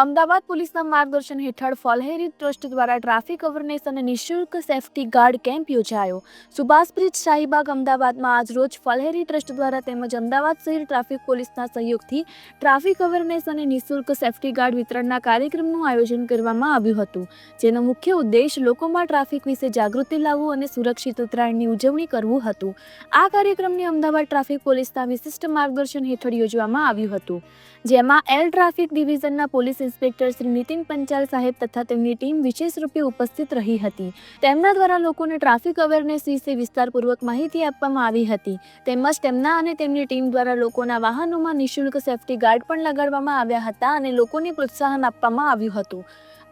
Ahmedabad પોલીસના માર્ગદર્શન હેઠળ ફોલહેરી ટ્રસ્ટ દ્વારા ટ્રાફિક અવેરનેસ અને નિઃશુલ્ક સેફટી ગાર્ડ કેમ્પ યોજાયો. સુભાષ શાહીબાગ અમદાવાદમાં આજરોજ ફોલહેરી ટ્રસ્ટ દ્વારા તેમજ અમદાવાદ શહેર ટ્રાફિક પોલીસના સહયોગથી ટ્રાફિક અવેરનેસ અને નિઃશુલ્ક સેફટી ગાર્ડ વિતરણના કાર્યક્રમનું આયોજન કરવામાં આવ્યું હતું. જેનો મુખ્ય ઉદ્દેશ લોકોમાં ટ્રાફિક વિશે જાગૃતિ લાવવું અને સુરક્ષિત ઉત્તરાયણની ઉજવણી કરવું હતું. આ કાર્યક્રમને અમદાવાદ ટ્રાફિક પોલીસના વિશિષ્ટ માર્ગદર્શન હેઠળ યોજવામાં આવ્યું હતું. જેમાં એલ ટ્રાફિક ડિવિઝનના પોલીસ ઇન્સ્પેક્ટર શ્રી નીતિન પંચાલ સાહેબ તથા તેમની ટીમ વિશેષ રૂપે ઉપસ્થિત રહી હતી. તેમના દ્વારા લોકોને ટ્રાફિક અવેરનેસ વિશે વિસ્તારપૂર્વક માહિતી આપવામાં આવી હતી. તેમજ તેમના અને તેમની ટીમ દ્વારા લોકોના વાહનોમાં નિઃશુલ્ક સેફટી ગાર્ડ પણ લગાડવામાં આવ્યા હતા અને લોકોને પ્રોત્સાહન આપવામાં આવ્યું હતું.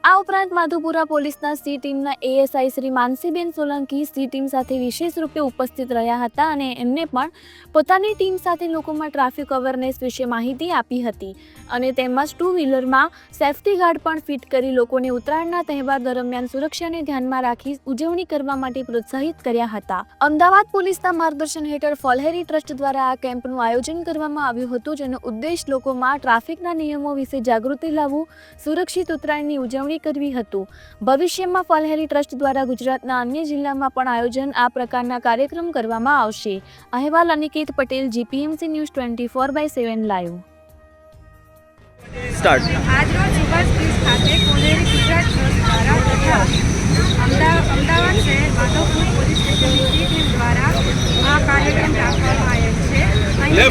આ ઉપરાંત માધુપુરા પોલીસના સી ટીમના ASI Shri Mansiben Solanki C team સાથે વિશેષ રૂપે ઉપસ્થિત રહ્યા હતા અને એમને પણ પોતાની ટીમ સાથે લોકોમાં ટ્રાફિક અવેરનેસ વિશે માહિતી આપી હતી. અને તેમજ ટુ વ્હીલરમાં સેફટી ગાર્ડ પણ ફિટ કરી લોકોને ઉત્તરાયણના તહેવાર દરમિયાન સુરક્ષાને ધ્યાનમાં રાખી ઉજવણી કરવા માટે પ્રોત્સાહિત કર્યા હતા. અમદાવાદ પોલીસના માર્ગદર્શન હેઠળ ફોલહેરી ટ્રસ્ટ દ્વારા આ કેમ્પનું આયોજન કરવામાં આવ્યું હતું, જેનો ઉદ્દેશ લોકોમાં ટ્રાફિકના નિયમો વિશે જાગૃતિ લાવવું, સુરક્ષિત ઉત્તરાયણની ઉજવણી કરવી હતું. ભવિષ્યમાં ફલહેરી ટ્રસ્ટ દ્વારા ગુજરાતના અન્ય જિલ્લામાં પણ આયોજન આ પ્રકારના કાર્યક્રમ કરવામાં આવશે. અહેવાલ Aniket Patel, GPMC news twenty four by seven live. Start. આજરોજ સુભાષ બ્રિજ ખાતે કોનેરી ગુજરાત દ્વારા તથા અમદાવાદ શહેર માધવપુર પોલીસ સ્ટેશનની ટીમ દ્વારા આ કાર્યક્રમ રાખવામાં આવેલ છે. લે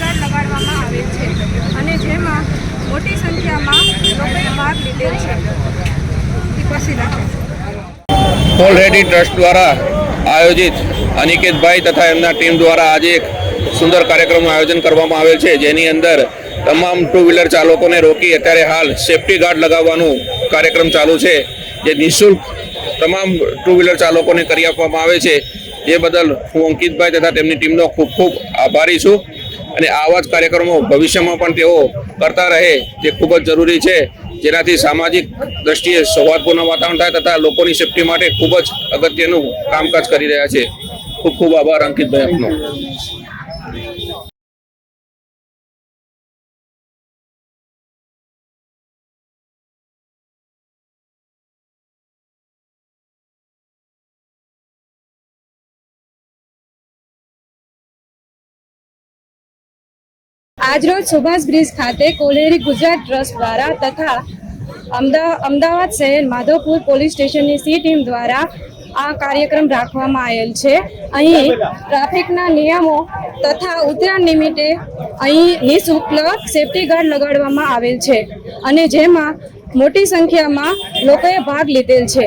ગાર્ડ લગાડવામાં આવે છે અને જેમાં મોટી સંખ્યામાં લોકોએ ભાગ લીધેલ છે. એ પછી રાખે પોલ રેડી ટ્રસ્ટ દ્વારા આયોજિત અનિકેતભાઈ તથા એમના ટીમ દ્વારા આજે એક સુંદર કાર્યક્રમનું આયોજન કરવામાં આવેલ છે, જેની અંદર તમામ ટુ વ્હીલર ચાલકોને રોકી અત્યારે હાલ સેફટી ગાર્ડ લગાવવાનું કાર્યક્રમ ચાલુ છે, જે નિઃશુલ્ક તમામ ટુ વ્હીલર ચાલકોને કરી આપવામાં આવે છે. એ બદલ હું અંકિતભાઈ તથા તેમની ટીમનો ખૂબ ખૂબ આભારી છું. અને આવા જ કાર્યક્રમો ભવિષ્યમાં પણ તેઓ કરતા રહે તે ખૂબ જ જરૂરી છે. જેનાથી સામાજિક દ્રષ્ટિએ સૌહાર્દપૂર્ણ વાતાવરણ થાય તથા લોકોની સેફટી માટે ખૂબ જ અગત્યનું કામકાજ કરી રહ્યા છે. ખૂબ ખૂબ આભાર અંકિતભાઈ આપનો. આજરોજ સુભાષ બ્રિજ ખાતે કોલેરી ગુજરાત ટ્રસ્ટ દ્વારા તથા અમદાવાદ શહેર માધવપુર પોલીસ સ્ટેશનની સી ટીમ દ્વારા આ કાર્યક્રમ રાખવામાં આવેલ છે. અહીં ટ્રાફિકના નિયમો તથા ઉત્તરાયણ નિમિત્તે અહીં નિઃશુલ્ક સેફટી ગાર્ડ લગાડવામાં આવેલ છે અને જેમાં મોટી સંખ્યામાં લોકોએ ભાગ લીધેલ છે.